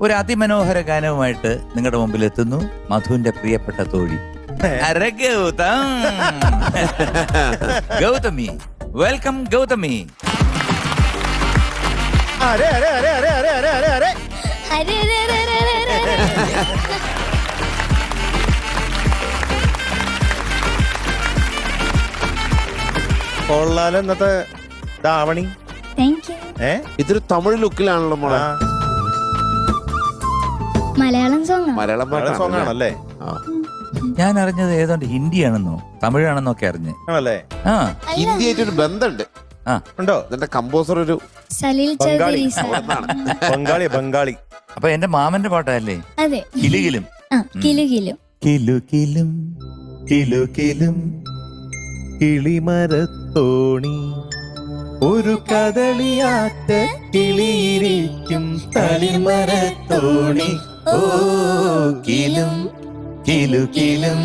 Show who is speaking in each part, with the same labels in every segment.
Speaker 1: ഒരു അതിമനോഹര ഗാനവുമായിട്ട് നിങ്ങളുടെ മുമ്പിൽ എത്തുന്നു മധുവിന്റെ പ്രിയപ്പെട്ട തോഴി ഗൗതം ഗൗതമി വെൽക്കം ഗൗതമി
Speaker 2: അരെ അരെ അരെ അരെ അരെ അരെ അരെ അരെ
Speaker 3: അരെ അരെ അരെ അരെ അരെ അരെ
Speaker 2: കൊള്ളാലോ ഇന്നത്തെ ധാവണി
Speaker 3: താങ്ക്
Speaker 2: ഏ
Speaker 4: ഇതൊരു തമിഴ് ലുക്കിലാണല്ലോ മോളെ
Speaker 3: മലയാളം സോങ്
Speaker 4: മലയാളം
Speaker 2: പാട്ട് സോങ് ആണല്ലേ?
Speaker 1: ഞാൻ അറിഞ്ഞത് ഏതാണ്ട് ഹിന്ദിയാണെന്നോ തമിഴാണെന്നോ ഒക്കെ അറിഞ്ഞ്.
Speaker 2: ആണല്ലേ?
Speaker 1: ആ.
Speaker 4: ഹിന്ദിയായിട്ടൊരു ബന്ധമുണ്ട്
Speaker 1: ആ.
Speaker 2: ഉണ്ടോ?
Speaker 4: ഇതിന്റെ കമ്പോസർ ഒരു
Speaker 3: സലീൽ
Speaker 2: ബംഗാളി.
Speaker 3: ചൗധരി
Speaker 2: ബംഗാളി ബംഗാളി.
Speaker 1: അപ്പൊ എന്റെ മാമന്റെ പാട്ടല്ലേ?
Speaker 3: അതെ.
Speaker 1: കിലുകിലും
Speaker 3: ആ കിലു കിലു.
Speaker 1: കിലുകിലും കിലുകിലും
Speaker 2: കിളിമരത്തോണി. ഒരു കദളിയാറ്റ കിളിയിരിക്കും തളിമരത്തോണി.
Speaker 1: ഓ കിലും കിലുകിലും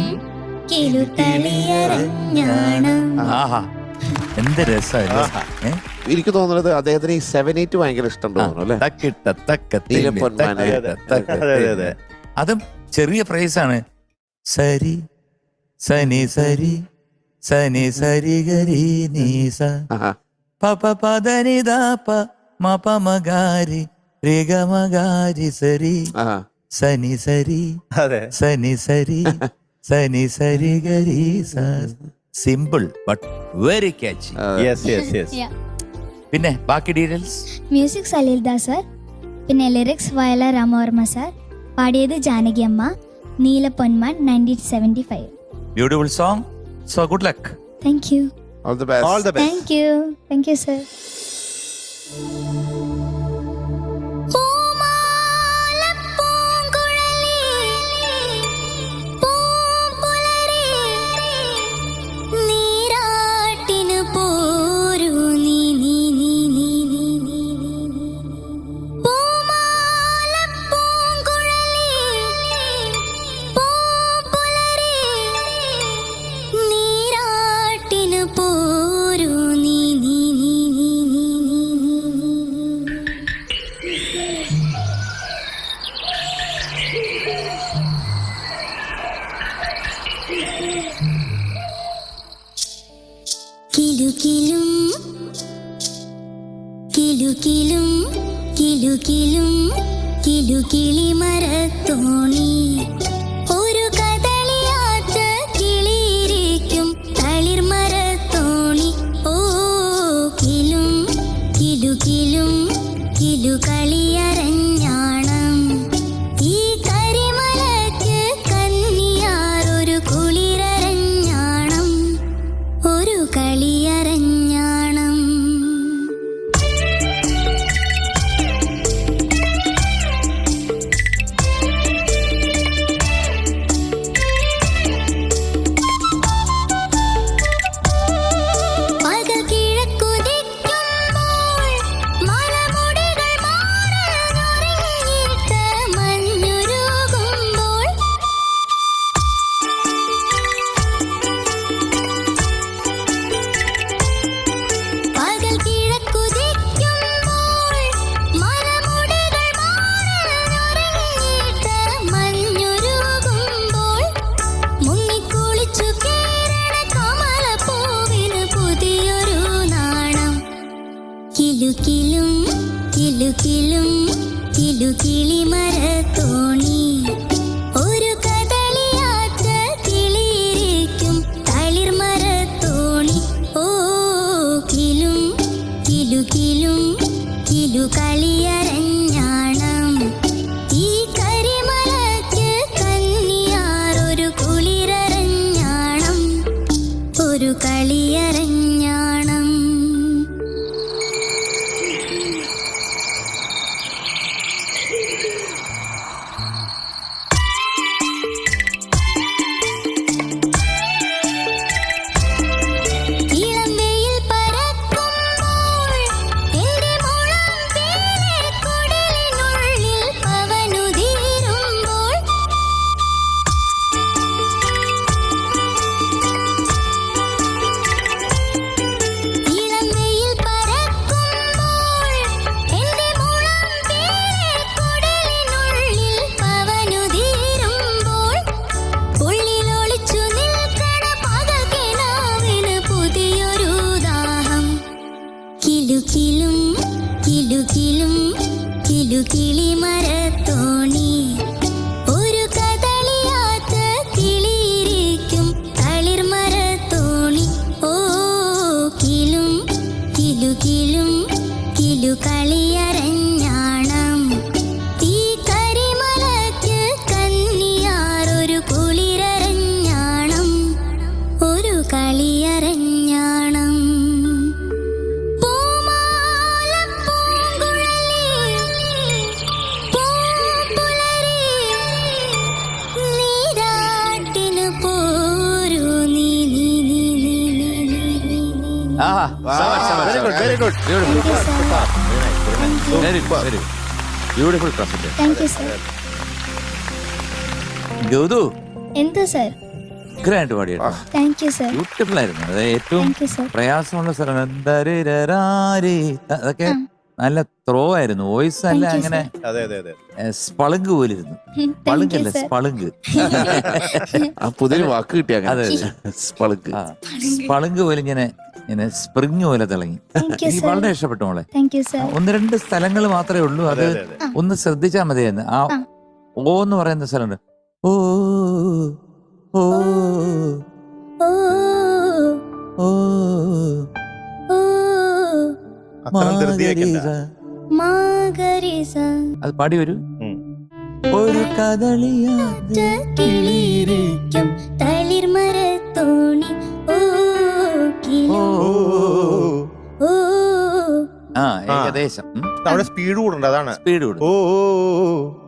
Speaker 3: കിലു തളിയറിഞ്ഞാണം
Speaker 1: ആഹാ എന്ത് രസമല്ലേ
Speaker 2: ആഹാ.
Speaker 4: എനിക്ക് തോന്നുന്നത് അദ്ദേഹത്തിന് ഈ സെവൻ എയ്റ്റ് ഭയങ്കര ഇഷ്ടം തോന്നുന്നു അല്ലേ?
Speaker 1: തക്കിട്ട തക്ക. തക്കിട്ട തക്ക
Speaker 2: അതെ, അതെ,
Speaker 1: ചെറിയ പ്രൈസ് ആണ്. സരി സനി സരി സനി സരി ഗരി നീസ പപ പദനി ദാപ മപ മഗാരി രിഗ മഗാരി സരി. സനി സരി
Speaker 2: അതെ.
Speaker 1: സനി സരി സനി സരി ഗരി simple but very catch
Speaker 2: yes yes yes
Speaker 3: Yeah.
Speaker 1: പിന്നെ ബാക്കി details
Speaker 3: music Salil Das sir പിന്നെ ലിറിക്സ് വയല രാമവർമ്മ സർ പാടിയത് ജാനകി അമ്മ. Neela Ponman nineteen seventy five
Speaker 1: beautiful song so good luck
Speaker 3: thank you
Speaker 4: all the best
Speaker 2: all the best
Speaker 3: thank you thank you sir
Speaker 1: Calia.
Speaker 2: Very good
Speaker 1: beautiful
Speaker 3: sir എന്താ sir
Speaker 1: ഉഗ്രായിട്ട് പാടി
Speaker 3: thank you sir
Speaker 1: beautiful ആയിരുന്നു. അത് ഏറ്റവും
Speaker 3: thank you sir
Speaker 1: പ്രയാസമുള്ള സ്ഥലം ദരിരരാരി. അതൊക്കെ നല്ല ത്രോ ആയിരുന്നു. വോയിസ് അല്ല
Speaker 3: Thank you,
Speaker 1: അങ്ങനെ
Speaker 2: അതെ അതെ അതെ.
Speaker 1: സ്പളുങ്ക് പോലിരുന്നു.
Speaker 3: താങ്ക് യു സർ
Speaker 1: സ്പളുങ്ക്.
Speaker 4: ആ പുതിയൊരു വാക്ക് കിട്ടിയ
Speaker 1: അതെ,
Speaker 4: സ്പളുക്ക്
Speaker 1: ആ സ്പളുങ്ക് പോലെ ഇങ്ങനെ ഇങ്ങനെ സ്പ്രിങ് പോലെ തിളങ്ങി.
Speaker 3: താങ്ക് യു
Speaker 1: എനിക്ക്
Speaker 3: സർ
Speaker 1: വളരെ ഇഷ്ടപ്പെട്ടു മോളെ.
Speaker 3: താങ്ക് യു സർ
Speaker 1: ഒന്ന് രണ്ട് സ്ഥലങ്ങൾ മാത്രമേ ഉള്ളൂ. അത്
Speaker 2: അതെ അതെ അതെ.
Speaker 1: ഒന്ന് ശ്രദ്ധിച്ചാൽ മതിയായിരുന്നു. ആ
Speaker 3: ആ.
Speaker 1: ഓ എന്ന് പറയുന്ന സ്ഥലമുണ്ട്. ഓ ഓ.
Speaker 2: അത്രയും
Speaker 1: മാഗരിസ. അത് പാടി വരൂ. ഒരു
Speaker 3: കിളിയിരിക്കും തളിർമരത്തോണി ഓ
Speaker 1: ആ ഏകദേശം.
Speaker 2: അവിടെ സ്പീഡ് കൂടുണ്ട് അതാണ്.
Speaker 1: സ്പീഡ് കൂടും.
Speaker 2: ഓ. ഓ.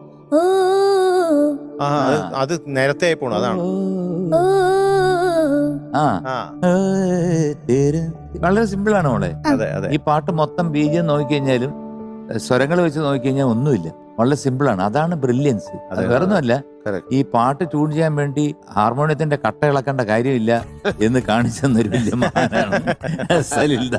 Speaker 2: ആ അത് അത് നേരത്തെ ആയി പോണു അതാണ്.
Speaker 1: ആ.
Speaker 2: ആ.
Speaker 1: തേര്. വളരെ സിമ്പിൾ ആണ് മോളെ.
Speaker 2: അതെ അതെ.
Speaker 1: ഈ പാട്ട് മൊത്തം ബീജം നോക്കിക്കഴിഞ്ഞാലും സ്വരങ്ങൾ വെച്ച് നോക്കിക്കഴിഞ്ഞാൽ ഒന്നുമില്ല. വളരെ സിമ്പിൾ ആണ് അതാണ് ബ്രില്യൻസ്. അത്
Speaker 2: അതെ,
Speaker 1: വേറൊന്നുമല്ല.
Speaker 4: Correct.
Speaker 1: ഈ പാട്ട് ട്യൂൺ ചെയ്യാൻ വേണ്ടി ഹാർമോണിയത്തിന്റെ കട്ട ഇളക്കേണ്ട കാര്യമില്ല എന്ന് കാണിച്ചെന്നൊരു വലിയ മഹാനാണ് സലിൽദ.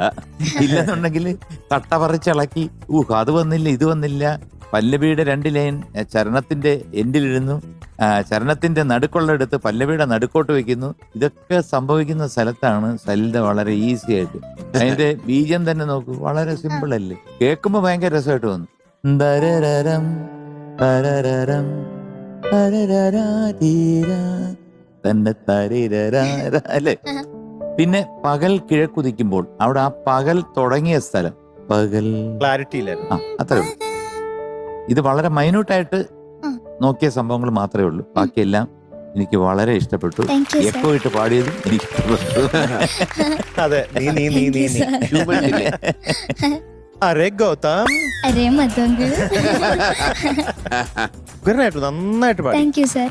Speaker 1: ഇല്ലെന്നുണ്ടെങ്കിൽ കട്ട പറിച്ചിളക്കി ഊഹ് അത് വന്നില്ല ഇത് വന്നില്ല പല്ലവിയുടെ രണ്ട് ലൈൻ ചരണത്തിന്റെ എൻഡിലിരുന്നു ആ, ചരണത്തിന്റെ നടുക്കുള്ളെടുത്ത് പല്ലവിയുടെ നടുക്കോട്ട് വെക്കുന്നു. ഇതൊക്കെ സംഭവിക്കുന്ന സ്ഥലത്താണ് സലിത വളരെ ഈസി ആയിട്ട്. അതിന്റെ ബീജം തന്നെ നോക്കൂ വളരെ സിമ്പിൾ അല്ലേ? കേൾക്കുമ്പോ ഭയങ്കര രസമായിട്ട് തോന്നും. അല്ലേ? പിന്നെ പകൽ കിഴക്കുതിക്കുമ്പോൾ അവിടെ ആ പകൽ തുടങ്ങിയ സ്ഥലം. പകൽ
Speaker 2: ക്ലാരിറ്റി ഇല്ലായിരുന്നു.
Speaker 1: ആ ഇത് വളരെ മൈന്യൂട്ടായിട്ട്. നോക്കിയ സംഭവങ്ങൾ മാത്രമേ ഉള്ളൂ. ബാക്കിയെല്ലാം എനിക്ക് വളരെ ഇഷ്ടപ്പെട്ടു. എപ്പോ ഇട്ട് പാടിയതും? എനിക്ക് ഇഷ്ടപ്പെട്ടു
Speaker 2: അതെ നീ നീ നീ നീ. അരെ ഗൗതം.
Speaker 3: അരേ
Speaker 2: ഉഗ്രനായിട്ട് നന്നായിട്ട് പാടി.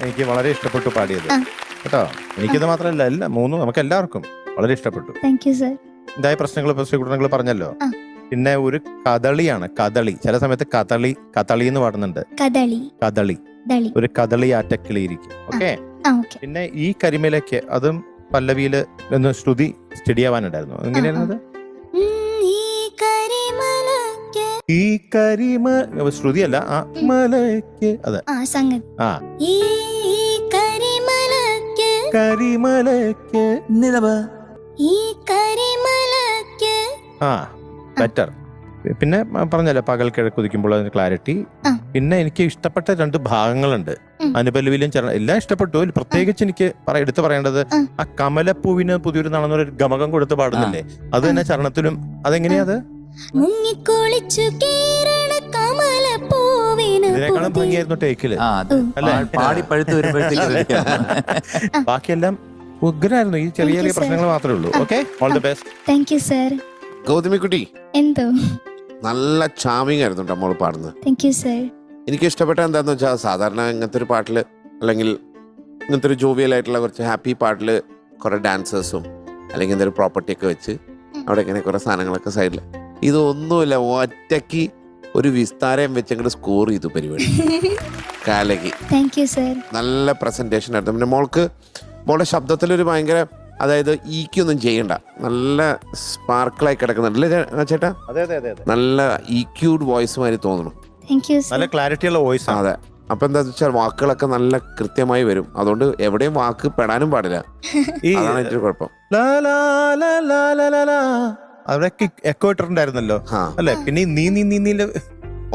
Speaker 2: എനിക്ക് വളരെ ഇഷ്ടപ്പെട്ടു പാടിയത്. കേട്ടോ? എനിക്കിത് മാത്രമല്ല എല്ലാ മൂന്നും നമുക്ക് എല്ലാവർക്കും വളരെ ഇഷ്ടപ്പെട്ടു.
Speaker 3: താങ്ക് യു സർ
Speaker 2: ഇതായ പ്രശ്നങ്ങൾ ഇപ്പൊ ശ്രീകുട്ടനങ്ങൾ പറഞ്ഞല്ലോ. പിന്നെ ഒരു കദളിയാണ് കദളി. ചില സമയത്ത് കദളി കദളി എന്ന് പാടുന്നുണ്ട്.
Speaker 3: കദളി.
Speaker 2: കദളി.
Speaker 3: ദളി.
Speaker 2: ഒരു കദളി ആറ്റക്കിളിയിരിക്കും. ഇരിക്കും
Speaker 3: ആ ഓക്കെ.
Speaker 2: പിന്നെ ഈ കരിമലയ്ക്ക് അതും പല്ലവിയിൽ ഒന്ന് ശ്രുതി സ്റ്റഡി ആവാനുണ്ടായിരുന്നു എങ്ങനെയായിരുന്നത്
Speaker 3: ഈ കരിമലയ്ക്ക്
Speaker 2: ഈ കരിമ ശ്രുതിയല്ല ആ മലയ്ക്ക് അതെ.
Speaker 3: ആ സംഗതി.
Speaker 2: ആ.
Speaker 3: ഈ കരിമലയ്ക്ക്
Speaker 2: കരിമലയ്ക്ക്
Speaker 1: നിലവ.
Speaker 3: ഈ കരിമലയ്ക്ക്
Speaker 2: ആ. ബെറ്റർ പിന്നെ പറഞ്ഞല്ലോ പകൽ കിഴക്കുതിക്കുമ്പോൾ അതിന് ക്ലാരിറ്റി പിന്നെ എനിക്ക് ഇഷ്ടപ്പെട്ട രണ്ട് ഭാഗങ്ങളുണ്ട്.
Speaker 3: അനുബലവിലും
Speaker 2: അനുപല്ലവിലും ചരണം എല്ലാം ഇഷ്ടപ്പെട്ടു. പ്രത്യേകിച്ച് എനിക്ക് എടുത്തു പറയേണ്ടത്
Speaker 3: ആ.
Speaker 2: കമലപ്പൂവിന് പുതിയൊരു നടന്നൊരു ഗമകം കൊടുത്ത് പാടുന്നില്ലേ? അത് തന്നെ ചരണത്തിലും അതെങ്ങനെയാ അത്? ഇതിനേക്കാളും ഭംഗിയായിരുന്നു
Speaker 1: ടേക്കിൽ
Speaker 2: ബാക്കിയെല്ലാം ഉഗ്രായിരുന്നു ഈ ചെറിയ ചെറിയ പ്രശ്നങ്ങൾ മാത്രമേ ഉള്ളൂ. Okay all the best
Speaker 3: thank you sir
Speaker 4: ഗൗതമിക്കുട്ടി.
Speaker 3: എന്തോ?
Speaker 4: നല്ല ചാമിങ് ആയിരുന്നു കേട്ടോ മോൾ പാടുന്നത്.
Speaker 3: താങ്ക് യു സർ
Speaker 4: എനിക്ക് ഇഷ്ടപ്പെട്ട എന്താന്ന് വെച്ചാൽ സാധാരണ ഇങ്ങനത്തെ ഒരു പാട്ടിൽ അല്ലെങ്കിൽ ഇങ്ങനത്തെ ഒരു ജോവിയൽ ആയിട്ടുള്ള കുറച്ച് ഹാപ്പി പാട്ടിൽ കുറെ ഡാൻസേഴ്സും അല്ലെങ്കിൽ എന്തൊരു പ്രോപ്പർട്ടി ഒക്കെ വെച്ച് അവിടെ ഇങ്ങനെ കുറെ സാധനങ്ങളൊക്കെ സൈഡിൽ ഇതൊന്നുമില്ല ഒറ്റയ്ക്ക് ഒരു വിസ്താരം വെച്ച് സ്കോർ ചെയ്തു പരിപാടി. കാലയ്ക്ക്
Speaker 3: താങ്ക് യു സർ
Speaker 4: നല്ല പ്രസന്റേഷൻ ആയിരുന്നു. പിന്നെ മോൾക്ക് മോളുടെ ശബ്ദത്തിൽ ഒരു ഭയങ്കര അതായത് ഈക്കൊന്നും ചെയ്യണ്ട. നല്ല സ്പാർക്കിളായി കിടക്കുന്നുണ്ട് അല്ലേ ചേട്ടാ?
Speaker 2: അതെ അതെ അതെ അതെ.
Speaker 4: നല്ല ഈക്യൂഡ് വോയിസ് മാതിരി തോന്നുന്നു
Speaker 3: താങ്ക് യു
Speaker 2: നല്ല ക്ലാരിറ്റി ഉള്ള വോയിസ് ആണ്
Speaker 4: അതെ. അപ്പൊ എന്താ വെച്ചാൽ വാക്കുകളൊക്കെ നല്ല കൃത്യമായി വരും. അതുകൊണ്ട് എവിടെയും വാക്ക് പെടാനും പാടില്ല.
Speaker 2: ഈ
Speaker 4: അതാണ് ഏറ്റവും കുഴപ്പം.
Speaker 2: ലാ ലാ ലാ ലാ ലാ ലാ ലാ. അവിടെ എക്കോ ഇട്ടിട്ടുണ്ടായിരുന്നല്ലോ.
Speaker 4: ആ
Speaker 2: അല്ലെ? പിന്നെ ഈ നീ നീ നീ നീൽ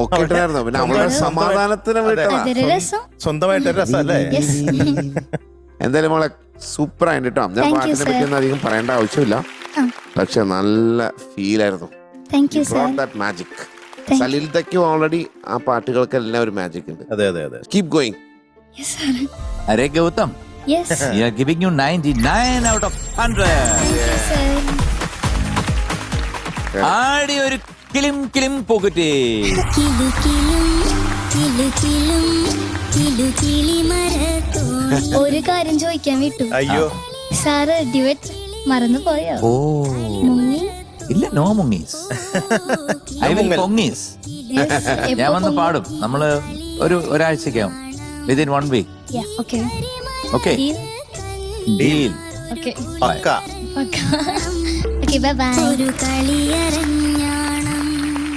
Speaker 4: ഒക്കെ ഇട്ടായിരുന്നു പിന്നെ അവളുടെ സമാധാനത്തിന് വിട്ടതാ
Speaker 5: അതൊരു രസം.
Speaker 2: സ്വന്തമായിട്ട് രസം അല്ലേ?
Speaker 5: യെസ്
Speaker 4: എന്തായാലും മോളെ സൂപ്പർ ആയിട്ട് കേട്ടോ. ഞാൻ
Speaker 5: Thank you,
Speaker 4: പാട്ടിനെ പറ്റി
Speaker 5: sir.
Speaker 4: ഒന്നും അധികം പറയേണ്ട ആവശ്യമില്ല.
Speaker 5: ആ.
Speaker 4: പക്ഷെ നല്ല ഫീൽ ആയിരുന്നു
Speaker 5: thank you sir
Speaker 4: that magic
Speaker 5: you.
Speaker 4: സലിൽതയ്ക്കും ഓൾറെഡി ആ പാട്ടുകൾക്കെല്ലാം ഒരു മാജിക് ഉണ്ട്.
Speaker 2: അതെ അതെ അതെ.
Speaker 4: കീപ് ഗോയിങ്
Speaker 5: യെസ് സർ
Speaker 1: അരേ Gautam.
Speaker 5: Yes
Speaker 1: are giving you 99 out of 100
Speaker 5: sir
Speaker 1: ആടി ഒരു കിളിം കിളിം പോകട്ടെ
Speaker 3: കിലുകിലും കിലുകിലും കിലുകിളി മരത്തോണി
Speaker 5: ഒരു കാര്യം ചോദിക്കാൻ വിട്ടു.
Speaker 2: അയ്യോ.
Speaker 5: സാറ് ഡിവറ്റ് മറന്നു പോയോ
Speaker 1: ഓ.
Speaker 5: മുങ്ങി?
Speaker 1: ഇല്ല നോ മുങ്ങീസ്. ഐ വിൽ പൊങ്ങീസ്. ഞാൻ വന്ന് പാടും. നമ്മൾ ഒരു ഒരാഴ്ചക്കാവും within one week okay.
Speaker 5: Okay?
Speaker 1: Deal
Speaker 5: okay
Speaker 2: പക്ക
Speaker 5: Okay. ഓക്കെ ബൈ ബൈ
Speaker 3: ഒരു കളിയരഞ്ഞാ